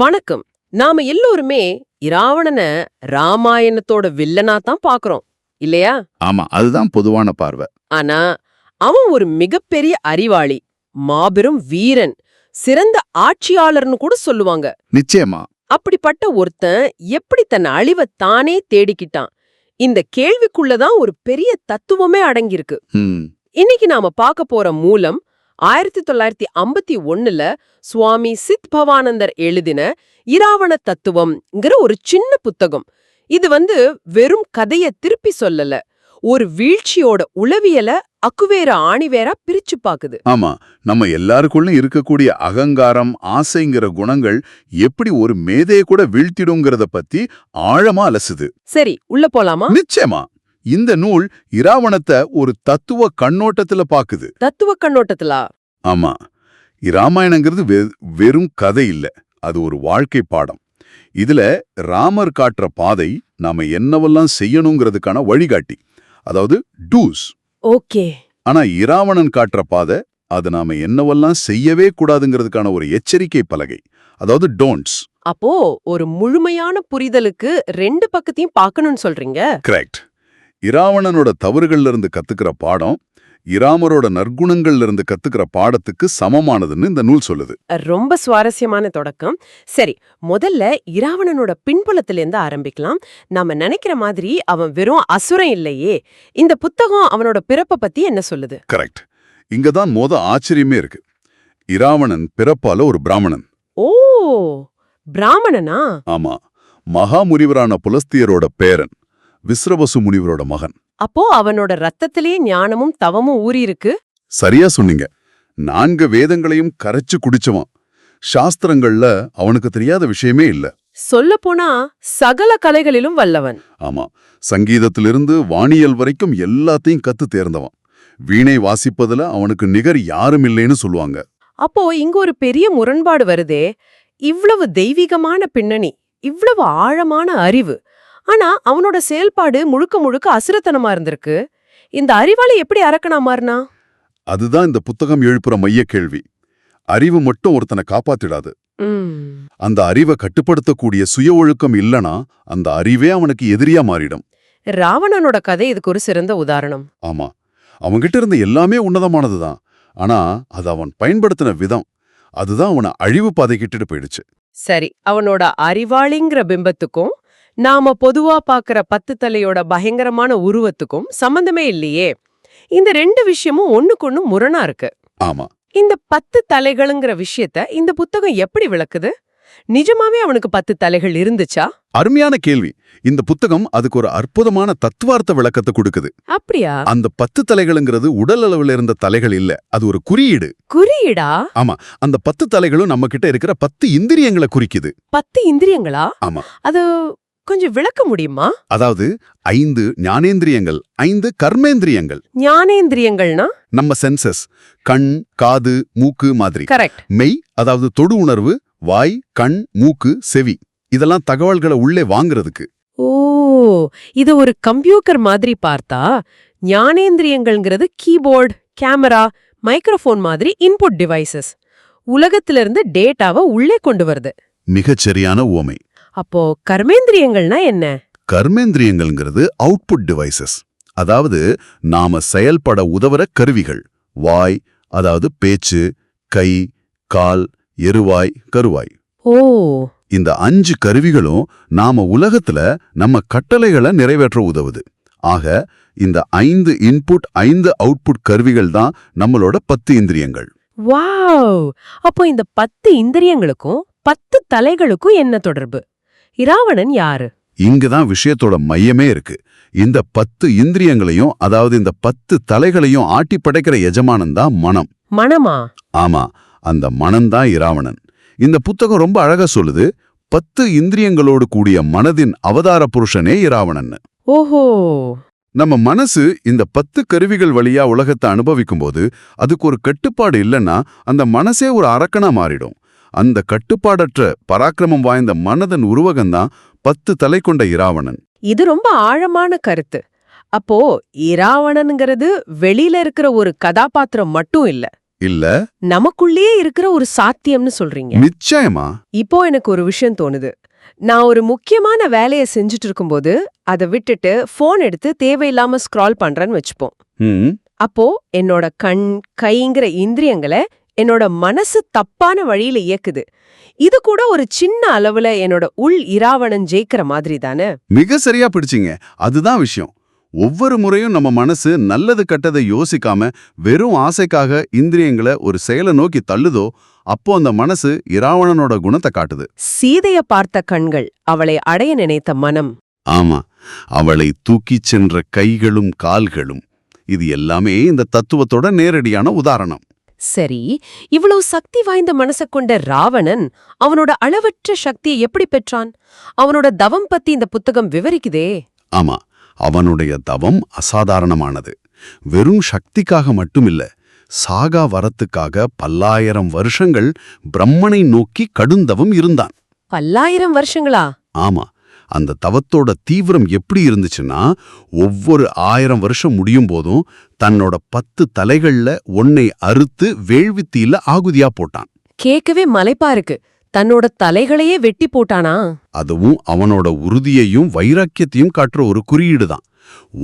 வணக்கம். நாம எல்லோருமே இராவணனை ராமாயணத்தோட வில்லனா தான் பாக்குறோம். இல்லையா? ஆமா அதுதான் பொதுவான பார்வை. ஆனா அவன் ஒரு மிகப்பெரிய அறிவாளி மாபெரும் வீரன் சிறந்த ஆட்சியாளர்னு கூட சொல்லுவாங்க. நிச்சயமா. அப்படிப்பட்ட ஒருத்தன் எப்படி தன் அழிவை தானே தேடிக்கிட்டான்? இந்த கேள்விக்குள்ளதான் ஒரு பெரிய தத்துவமே அடங்கியிருக்கு. இன்னைக்கு நாம பார்க்க போற மூலம் ஆயிரத்தி தொள்ளாயிரத்தி ஐம்பத்தி ஒண்ணுல சுவாமி சித் பவானந்தர் எழுதின இராவண தத்துவம்ங்கிற ஒரு சின்ன புத்தகம். இது வந்து வெறும் கதைய திருப்பி சொல்லல ஒரு வீழ்ச்சியோட உளவியல அக்குவேர ஆணிவேரா பிரிச்சு பாக்குது. ஆமா நம்ம எல்லாருக்குள்ளும் இருக்கக்கூடிய அகங்காரம் ஆசைங்கிற குணங்கள் எப்படி ஒரு மேதையை கூட வீழ்த்திடுங்கிறத பத்தி ஆழமா அலசுது. சரி உள்ள போலாமா? நிச்சயமா. இந்த நூல் இராவணத்தை ஒரு தத்துவ கண்ணோட்டத்துல பாக்குது. தத்துவ கண்ணோட்டத்திலா? ஆமா. இராமாயணங்கிறது வெறும் கதை இல்ல. அது ஒரு வாழ்க்கை பாடம். இதுல ராமர் காட்டுற பாதை நாம என்னவெல்லாம் செய்யணுங்கிறதுக்கான வழிகாட்டி. அதாவது டூஸ். ஓகே. ஆனா இராவணன் காட்டுற பாதை அது நாம என்னவெல்லாம் செய்யவே கூடாதுங்கிறதுக்கான ஒரு எச்சரிக்கை பலகை. அதாவது டோன்ட்ஸ். அப்போ ஒரு முழுமையான புரிதலுக்கு ரெண்டு பக்கத்தையும் பார்க்கணும்னு சொல்றீங்க? கரெக்ட். இராவணனோட தவறுகள்ல இருந்து கத்துக்கிற பாடம் இராமரோட நற்குணங்கள்ல இருந்து கத்துக்கிற பாடத்துக்கு சமமானதுன்னு இந்த நூல் சொல்லுது. ரொம்ப சுவாரஸ்யமான தொடக்கம். சரி முதல்ல இராவணனோட பின்புலத்திலேருந்து ஆரம்பிக்கலாம். நாம நினைக்கிற மாதிரி அவன் வெறும் அசுரன் இல்லையே. இந்த புத்தகம் அவனோட பிறப்ப பத்தி என்ன சொல்லுது? கரெக்ட் இங்கதான் மோத ஆச்சரியமே இருக்கு. இராவணன் பிறப்பால ஒரு பிராமணன். ஓ பிராமணனா? ஆமா. மகாமுனிவரான புலஸ்தியரோட பேரன். விஸ்ரவசு முனிவரோட மகன். அப்போ அவனோட ரத்தத்திலேயே ஞானமும் தவமும் ஊறி இருக்கு சரியா சொன்னீங்க. நான்கு வேதங்களையும் கரைச்சு குடிச்சவன். சாஸ்திரங்கள்ல அவனுக்கு தெரியாத விஷயமே இல்ல. சொல்ல போனா சகல கலைகளிலும் வல்லவன். ஆமா. சங்கீதத்திலிருந்து வானியல் வரைக்கும் எல்லாத்தையும் கத்து தேர்ந்தவன். வீணை வாசிப்பதுல அவனுக்கு நிகர் யாரும் இல்லைன்னு சொல்லுவாங்க. அப்போ இங்க ஒரு பெரிய முரண்பாடு வருதே. இவ்வளவு தெய்வீகமான பின்னணி இவ்வளவு ஆழமான அறிவு ஆனா அவனோட செயல்பாடு முழுக்க முழுக்க அசுரத்தனமா இருந்திருக்கு. இந்த அறிவாளி எப்படி அரக்கனா மாறினா? அதுதான் இந்த புத்தகம் எழுப்புற மைய கேள்வி. அறிவு மட்டும் ஒருத்தனை காப்பாத்திடாது. அந்த அறிவை கட்டுப்படுத்தக்கூடிய சுய ஒழுக்கம் இல்லனா அந்த அறிவே அவனுக்கு எதிரியா மாறிடும். ராவணனோட கதை இதுக்கு ஒரு சிறந்த உதாரணம். ஆமா. அவன்கிட்ட இருந்த எல்லாமே உன்னதமானதுதான் ஆனா அது அவன் பயன்படுத்தின விதம். அதுதான் அவனை அழிவு பாதைக்கிட்டு போயிடுச்சு. சரி அவனோட அறிவாளிங்கிற பிம்பத்துக்கும் நாம பொதுவா பாக்குற பத்து தலையோட பயங்கரமான உருவத்துக்கும் சம்பந்தமே இல்லையே. இந்த ரெண்டு விஷயமும் ஒண்ணுக்கொண்ணு முரணா இருக்கு. ஆமா. இந்த பத்து தலைகளுங்கிற விஷயத்த இந்த புத்தகம் எப்படி விளக்குது? நிஜமாவே அவனுக்கு பத்து தலைகள் இருந்துச்சா? அருமையான கேள்வி. இந்த புத்தகம் அதுக்கு ஒரு அற்புதமான தத்துவார்த்த விளக்கத்தை கொடுக்குது. அப்படியா? அந்த பத்து தலைகளுங்கிறது உடல் அளவுல இருந்த தலைகள் இல்ல. அது ஒரு குறியீடு. குறியீடா? அந்த பத்து தலைகளும் நம்ம கிட்ட இருக்கிற பத்து இந்திரியங்களை குறிக்குது. பத்து இந்திரியங்களா? ஆமா. அது கொஞ்சம் விளக்க முடியுமா? அதாவது ஐந்து ஞானேந்திரியங்கள் ஐந்து கர்மேந்திரியங்கள். ஞானேந்திரியங்கள்னா? நம்ம சென்சஸ் கண் காது மூக்கு மாதிரி. கரெக்ட் மெய் அதாவது தொடு உணர்வு வாய் கண் மூக்கு செவி. இதெல்லாம் தகவல்களை உள்ளே வாங்குறதுக்கு. ஓ இது ஒரு கம்ப்யூட்டர் மாதிரி பார்த்தா ஞானேந்திரியங்கள்ங்கிறது கீபோர்டு கேமரா மைக்ரோஃபோன் மாதிரி இன்புட் டிவைசஸ் உலகத்திலிருந்து டேட்டாவை உள்ளே கொண்டு வருது. மிகச் சரியான உவமை அப்போ கர்மேந்திரியங்கள்னா என்ன? கர்மேந்திரியங்கள்ங்கிறது அவுட்புட் டிவைசஸ் அதாவது நாம செயல்பட உதவுற கருவிகள். வாய் அதாவது பேச்சு கை கால் எருவாய் கருவாய். ஓ. இந்த அஞ்சு கருவிகளும் நாம உலகத்துல நம்ம கட்டளைகளை நிறைவேற்ற உதவுது. ஆக இந்த ஐந்து இன்புட் ஐந்து அவுட்புட் கருவிகள் தான் நம்மளோட பத்து இந்திரியங்கள். வாவ்! அப்போ இந்த பத்து இந்திரியங்களுக்கும் பத்து தலைகளுக்கும் என்ன தொடர்பு? இராவணன் யாரு? இங்கதான் விஷயத்தோட மையமே இருக்கு. இந்த பத்து இந்திரியங்களையும் அதாவது இந்த பத்து தலைகளையும் ஆட்டி படைக்கிற எஜமானன் தான் மனம் மனமா ஆமா அந்த மனம்தான் இராவணன். இந்த புத்தகம் ரொம்ப அழகா சொல்லுது பத்து இந்திரியங்களோடு கூடிய மனதின் அவதார புருஷனே இராவணன் ஓஹோ! நம்ம மனசு இந்த பத்து கருவிகள் வழியா உலகத்தை அனுபவிக்கும்போது அதுக்கு ஒரு கட்டுப்பாடு இல்லைன்னா அந்த மனசே ஒரு அரக்கனா மாறிடும். அந்த கட்டுப்பாடற்ற பராக்கிரமம் வாய்ந்த மனதன் உருவகம்தான் பத்து தலை கொண்ட இராவணன். இது ரொம்ப ஆழமான கருத்து. அப்போ இராவணனுங்கிறது வெளியில இருக்கிற ஒரு கதாபாத்திரம் மட்டும் இல்ல. இல்ல? நமக்குள்ளேயே இருக்கிற ஒரு சாத்தியம்னு சொல்றீங்க. நிச்சயமா. இப்போ எனக்கு ஒரு விஷயம் தோணுது. நான் ஒரு முக்கியமான வேலையை செஞ்சுட்டு இருக்கும்போது அதை விட்டுட்டு ஃபோன் எடுத்து தேவையில்லாம ஸ்க்ரால் பண்றேன்னு வச்சுப்போம். அப்போ என்னோட கண் கைங்கிற இந்திரியங்களை என்னோட மனசு தப்பான வழியில இயக்குது. இது கூட ஒரு சின்ன அளவுல என்னோட உள் இராவணன் ஜெயிக்கிற மாதிரி தானே? மிக சரியா பிடிச்சிங்க. அதுதான் விஷயம். ஒவ்வொரு முறையும் நம்ம மனசு நல்லது கெட்டதை யோசிக்காம வெறும் ஆசைக்காக இந்திரியங்களை ஒரு செயலை நோக்கி தள்ளுதோ அப்போ அந்த மனசு இராவணனோட குணத்தை காட்டுது. சீதைய பார்த்த கண்கள் அவளை அடைய நினைத்த மனம். ஆமா. அவளை தூக்கிச் சென்ற கைகளும் கால்களும். இது எல்லாமே இந்த தத்துவத்தோட நேரடியான உதாரணம். சரி இவ்வளவு சக்தி வாய்ந்த மனச கொண்ட ராவணன் அவனோட அளவற்ற சக்தியை எப்படி பெற்றான்? அவனோட தவம் பத்தி இந்த புத்தகம் விவரிக்குதே. ஆமா அவனுடைய தவம் அசாதாரணமானது. வெறும் சக்திக்காக மட்டுமில்ல சாகா வரத்துக்காக பல்லாயிரம் வருஷங்கள் பிரம்மனை நோக்கி கடுந்தவம் இருந்தான். பல்லாயிரம் வருஷங்களா? ஆமா அந்த தவத்தோட தீவிரம் எப்படி இருந்துச்சுன்னா ஒவ்வொரு ஆயிரம் வருஷம் முடியும் போதும் தன்னோட பத்து தலைகள்ல ஒன்னை அறுத்து வேள்வித்தீல ஆகுதியா போட்டான். கேட்கவே மலைப்பா இருக்கு. தன்னோட தலைகளையே வெட்டி போட்டானா? அதுவும் அவனோட உறுதியையும் வைராக்கியத்தையும் காட்டுற ஒரு குறியீடு தான்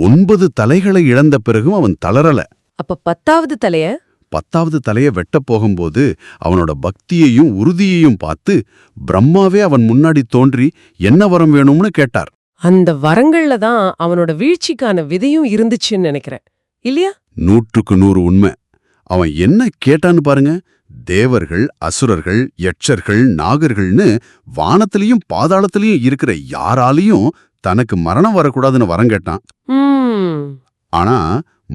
ஒன்பது தலைகளை இழந்த பிறகும் அவன் தளரல. அப்ப பத்தாவது தலைய? பத்தாவது தலைய வெட்டப் போகும்போது அவனோட பக்தியையும் உறுதியையும் பார்த்து பிரம்மாவே அவன் முன்னாடி தோன்றி என்ன வரம் வேணும்னு கேட்டார். அந்த வரங்கள்ல தான் அவனோட வீழ்ச்சிக்கான விதையும் இருந்துச்சுன்னு நினைக்கிறேன். இல்லையா? நூற்றுக்கு நூறு உண்மை. அவன் என்ன கேட்டான்னு பாருங்க. தேவர்கள் அசுரர்கள் யட்சர்கள் நாகர்கள்னு வானத்திலையும் பாதாளத்திலையும் இருக்கிற யாராலையும் தனக்கு மரணம் வரக்கூடாதுன்னு வரம் கேட்டான். ஆனா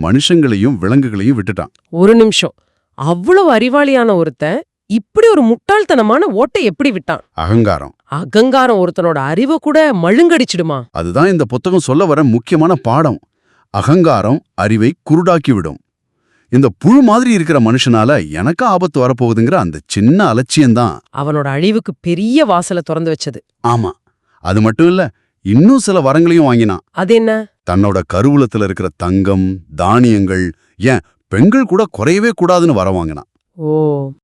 மனுஷங்களையும் விலங்குகளையும் விட்டுட்டான். ஒரு நிமிஷம். அவ்வளவு அறிவாளியான ஒருத்தன் இப்படி ஒரு முட்டாள்தனமான ஓட்டை எப்படி விட்டான்? அகங்காரம். அகங்காரம் ஒருத்தனோட அறிவை கூட மழுங்கடிச்சிடுமா? அதுதான் இந்த புத்தகம் சொல்ல வர முக்கியமான பாடம். அகங்காரம் அறிவை குருடாக்கி விடும் இந்த புழு மாதிரி இருக்கிற மனுஷனால எனக்கு ஆபத்து வரப்போகுதுங்கிற அந்த சின்ன அலட்சியம்தான். அவனோட அழிவுக்கு பெரிய வாசலை திறந்து வச்சது. ஆமா. அது மட்டும் இல்ல இன்னும் சில வரங்களையும் வாங்கினான். அது என்ன தன்னோட கருவூலத்துல இருக்கிற தங்கம் தானியங்கள் ஏன் பெண்கள் கூட குறையவே கூடாதுன்னு வர வாங்கினான். ஓ.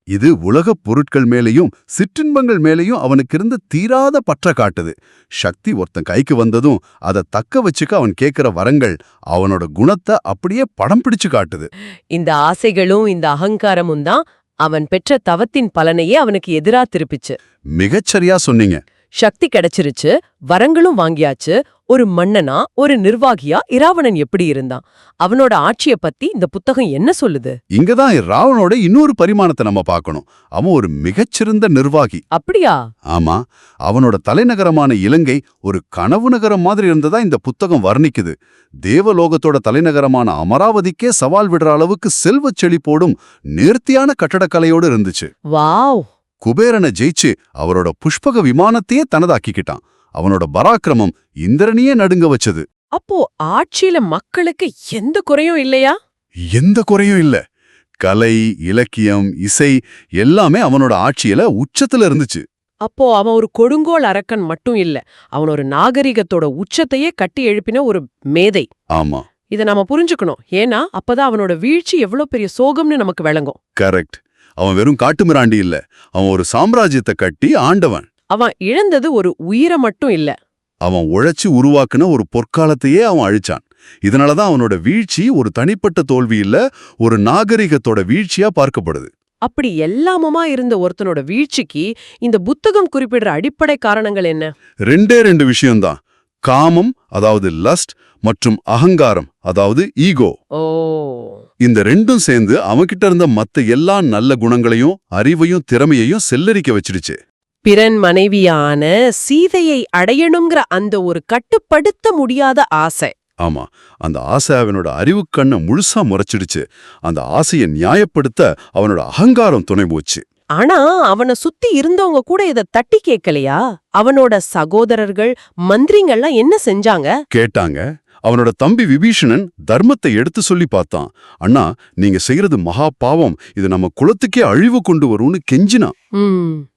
இது உலகப் பொருட்கள் மேலேயும் சிற்றின்பங்கள் மேலேயும் அவனுக்கு இருந்த தீராத பற்ற காட்டுது. சக்தி ஒருத்தன் கைக்கு வந்ததும் அதை தக்க வச்சுக்க அவன் கேட்கிற வரங்கள் அவனோட குணத்தை அப்படியே படம் பிடிச்சு காட்டுது. இந்த ஆசைகளும் இந்த அகங்காரமும் தான் அவன் பெற்ற தவத்தின் பலனையே அவனுக்கு எதிரா திருப்பிச்சு. மிகச்சரியா சொன்னீங்க. சக்தி கிடைச்சிருச்சு வரங்களும் வாங்கியாச்சு. ஒரு மன்னனா ஒரு நிர்வாகியா இராவணன் எப்படி இருந்தான்? அவனோட ஆட்சிய பத்தி இந்த புத்தகம் என்ன சொல்லுது? இங்கதான் ராவனோட இன்னொரு பரிமாணத்தை நம்ம பார்க்கணும். அவன் ஒரு மிகச்சிறந்த நிர்வாகி. அப்படியா? ஆமா அவனோட தலைநகரமான இலங்கை ஒரு கனவு நகரம் மாதிரி இருந்ததா இந்த புத்தகம் வர்ணிக்குது. தேவலோகத்தோட தலைநகரமான அமராவதிக்கே சவால் விடுற அளவுக்கு செல்வச் செழிப்போடும் நேர்த்தியான கட்டடக்கலையோடு இருந்துச்சு. வாவ்! குபேரனை ஜெயிச்சு அவரோட புஷ்பக விமானத்தையே தனதாக்கிக்கிட்டான். அவனோட பராக்கிரமம் இந்திரனையே நடுங்க வச்சது. அப்போ ஆட்சியில மக்களுக்கு எந்த குறையும் இல்லையா? எந்த குறையும் இல்ல. கலை இலக்கியம் இசை எல்லாமே அவனோட ஆட்சியில உச்சத்துல இருந்துச்சு. அப்போ அவன் ஒரு கொடுங்கோல் அரக்கன் மட்டும் இல்ல. அவன் ஒரு நாகரிகத்தோட உச்சத்தையே கட்டி எழுப்பின ஒரு மேதை. ஆமா. இத நாம புரிஞ்சுக்கணும். ஏன்னா அப்பதான் அவனோட வீழ்ச்சி எவ்வளவு பெரிய சோகம்னு நமக்கு விளங்கும். கரெக்ட். அவன் வெறும் காட்டுமிராண்டி இல்ல. அவன் ஒரு சாம்ராஜ்யத்தை கட்டி ஆண்டவன். அவன் இழந்தது ஒரு உயிரை மட்டும் இல்ல. அவன் உழைச்சு உருவாக்குன ஒரு பொற்காலத்தையே அவன் அழிச்சான். இதனாலதான் அவனோட வீழ்ச்சி ஒரு தனிப்பட்ட தோல்வி இல்ல ஒரு நாகரிகத்தோட வீழ்ச்சியா பார்க்கப்படுது. அப்படி எல்லாமுமா இருந்த ஒருத்தனோட வீழ்ச்சிக்கு இந்த புத்தகம் குறிப்பிடுற அடிப்படை காரணங்கள் என்ன? ரெண்டே ரெண்டு விஷயம்தான். காமம் அதாவது லஸ்ட் மற்றும் அகங்காரம் அதாவது ஈகோ இந்த ரெண்டும் சேர்ந்து அவன்கிட்ட இருந்த மத்த எல்லா நல்ல குணங்களையும் அறிவையும் திறமையையும் செல்லரிக்க வச்சிடுச்சு. பிறன் மனைவியான சீதையை அடையணுங்கிற அந்த ஒரு கட்டுப்படுத்த முடியாத ஆசை. ஆமா அந்த ஆசை அவனோட அறிவு கண்ணை முழுசா முறைச்சிடுச்சு. அந்த ஆசையை நியாயப்படுத்த அவனோட அகங்காரம் துணை போச்சு. ஆனா அவனை சுத்தி இருந்தவங்க கூட இத தட்டி கேட்கலையா அவனோட சகோதரர்கள் மந்திரிங்கள்லாம் என்ன செஞ்சாங்க? கேட்டாங்க. அவனோட தம்பி விபீஷணன் தர்மத்தை எடுத்து சொல்லி பார்த்தான். அண்ணா நீங்க செய்யறது மகா பாவம். இது நம்ம குலத்துக்கே அழிவு கொண்டு வரும்னு கெஞ்சினான்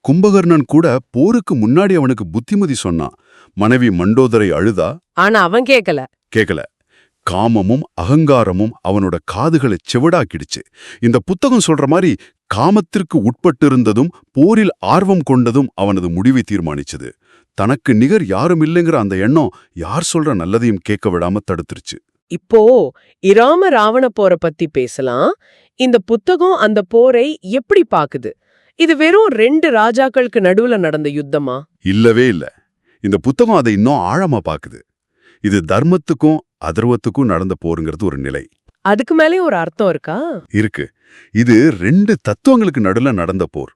கும்பகர்ணன் கூட போருக்கு முன்னாடி அவனுக்கு புத்திமதி சொன்னான். மனைவி மண்டோதரை அழுதா? ஆனா அவன் கேட்கல கேக்கல. காமமும் அகங்காரமும் அவனோட காதுகளை செவிடாக்கிடுச்சு. இந்த புத்தகம் சொல்ற மாதிரி காமத்திற்கு உட்பட்டிருந்ததும் போரில் ஆர்வம் கொண்டதும் அவனது முடிவை தீர்மானிச்சது. தனக்கு நிகர் யாரும் இல்லைங்கிற அந்த எண்ணம் யார் சொல்ற நல்லதையும் கேட்க விடாம தடுத்துருச்சு. இப்போ இராம ராவண போரை பத்தி பேசலாம். இந்த புத்தகம் அந்த போரை எப்படி பாக்குது? இது வெறும் ரெண்டு ராஜாக்களுக்கு நடுவுல நடந்த யுத்தமா? இல்லவே இல்ல. இந்த புத்தகம் அதை இன்னும் ஆழமா பாக்குது. இது தர்மத்துக்கும் அதர்வத்துக்கும் நடந்த போருங்கிறது ஒரு நிலை. அதுக்கு மேலே ஒரு அர்த்தம் இருக்கா? இருக்கு. இது ரெண்டு தத்துவங்களுக்கு நடுல நடந்த போர்.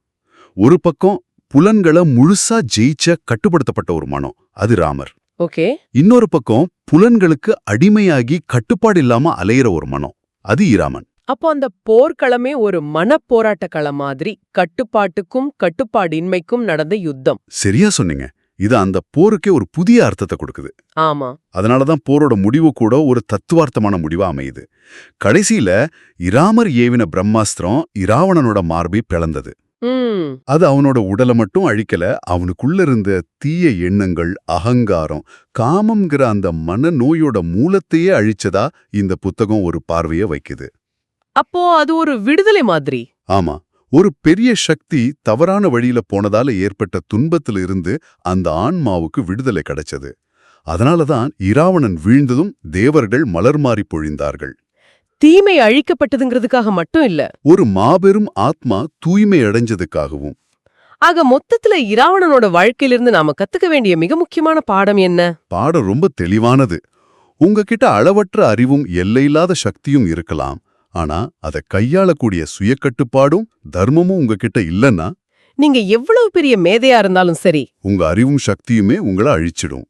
ஒரு பக்கம் புலன்களை முழுசா ஜெயிச்ச கட்டுப்படுத்தப்பட்ட ஒரு மனம் அது ராமர். ஓகே. இன்னொரு பக்கம் புலன்களுக்கு அடிமையாகி கட்டுப்பாடு இல்லாம அலையிற ஒரு மனம் அது ஈராமன். அப்போ அந்த போர்க்களமே ஒரு மனப்போராட்ட களம் மாதிரி கட்டுப்பாட்டுக்கும் கட்டுப்பாடின்மைக்கும் நடந்த யுத்தம். சரியா சொன்னீங்க. இது அந்த போருக்கே ஒரு புதிய அர்த்தத்தை கொடுக்குது. ஆமா. அதனாலதான் போரோட முடிவு கூட ஒரு தத்துவார்த்தமான முடிவா அமையுது. கடைசியில இராமர் ஏவின பிரம்மாஸ்திரம் இராவணனோட மார்பை பிளந்தது. அது அவனோட உடலை மட்டும் அழிக்கல அவனுக்குள்ள இருந்த தீய எண்ணங்கள் அகங்காரம் காமம்ங்கிற அந்த மனநோயோட மூலத்தையே அழிச்சதா இந்த புத்தகம் ஒரு பார்வைய வைக்குது. அப்போ அது ஒரு விடுதலை மாதிரி. ஆமா. ஒரு பெரிய சக்தி தவறான வழியில போனதால ஏற்பட்ட துன்பத்துல இருந்து அந்த ஆன்மாவுக்கு விடுதலை கிடைச்சது. அதனாலதான் இராவணன் வீழ்ந்ததும் தேவர்கள் மலர் மாறி பொழிந்தார்கள். தீமை அழிக்கப்பட்டதுங்கிறதுக்காக மட்டும் இல்ல. ஒரு மாபெரும் ஆத்மா தூய்மை அடைஞ்சதுக்காகவும். ஆக மொத்தத்துல இராவணனோட வாழ்க்கையிலிருந்து நாம கத்துக்க வேண்டிய மிக முக்கியமான பாடம் என்ன? பாடம் ரொம்ப தெளிவானது. உங்ககிட்ட அளவற்ற அறிவும் எல்லையில்லாத சக்தியும் இருக்கலாம். ஆனா அதை கையாளக்கூடிய சுயக்கட்டுப்பாடும் தர்மமும் உங்ககிட்ட இல்லைன்னா நீங்க எவ்வளவு பெரிய மேதையா இருந்தாலும் சரி. உங்க அறிவும் சக்தியுமே உங்களை அழிச்சிடும்.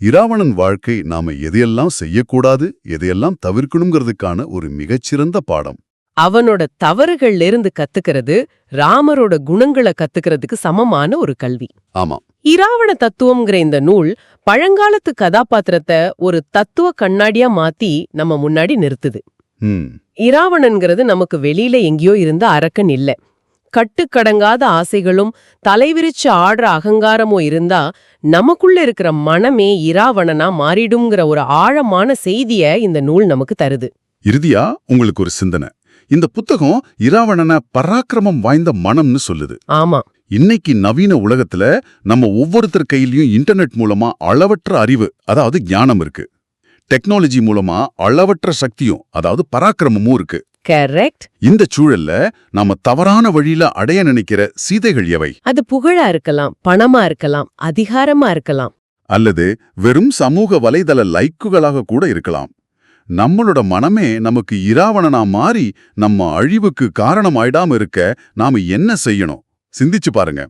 இராவணன் வாழ்க்கை நாம எதையெல்லாம் செய்யக்கூடாது எதையெல்லாம் தவிர்க்கணுங்கிறதுக்கான ஒரு மிகச்சிறந்த பாடம். அவனோட தவறுகள்ல இருந்து கத்துக்கிறது ராமரோட குணங்களை கத்துக்கிறதுக்கு சமமான ஒரு கல்வி. ஆமா. இராவண தத்துவம்ங்கிற இந்த நூல் பழங்காலத்து கதாபாத்திரத்தை ஒரு தத்துவ கண்ணாடியா மாத்தி நம்ம முன்னாடி நிறுத்துது. இராவணன்கிறது நமக்கு வெளியில எங்கேயோ இருந்த அரக்கன் இல்ல. கட்டுக்கடங்காத ஆசைகளும் தலைவிரிச்சு ஆடுற அகங்காரமோ இருந்தா நமக்குள்ள இருக்கிற மனமே இராவணனா மாறிடும்ங்கிற ஒரு ஆழமான செய்திய இந்த நூல் நமக்கு தருது. இறுதியா உங்களுக்கு ஒரு சிந்தனை. இந்த புத்தகம் இராவணன பராக்கிரமம் வாய்ந்த மனம்னு சொல்லுது. ஆமா. இன்னைக்கு நவீன உலகத்துல நம்ம ஒவ்வொருத்தர் கையிலயும் இன்டர்நெட் மூலமா அளவற்ற அறிவு அதாவது ஞானம் இருக்கு. டெக்னாலஜி மூலமா அளவற்ற சக்தியும் அதாவது பராக்கிரமமும் இருக்கு. கரெக்ட் இந்த சூழல்ல நாம தவறான வழியில அடைய நினைக்கிற சீதைகள் எவை? அது புகழா இருக்கலாம் பணமா இருக்கலாம் அதிகாரமா இருக்கலாம். அல்லது வெறும் சமூக வலைதள லைக்குகளாக கூட இருக்கலாம். நம்மளோட மனமே நமக்கு இராவணனா மாறி நம்ம அழிவுக்கு காரணமாயிடாம இருக்க நாம என்ன செய்யணும்? சிந்திச்சு பாருங்க.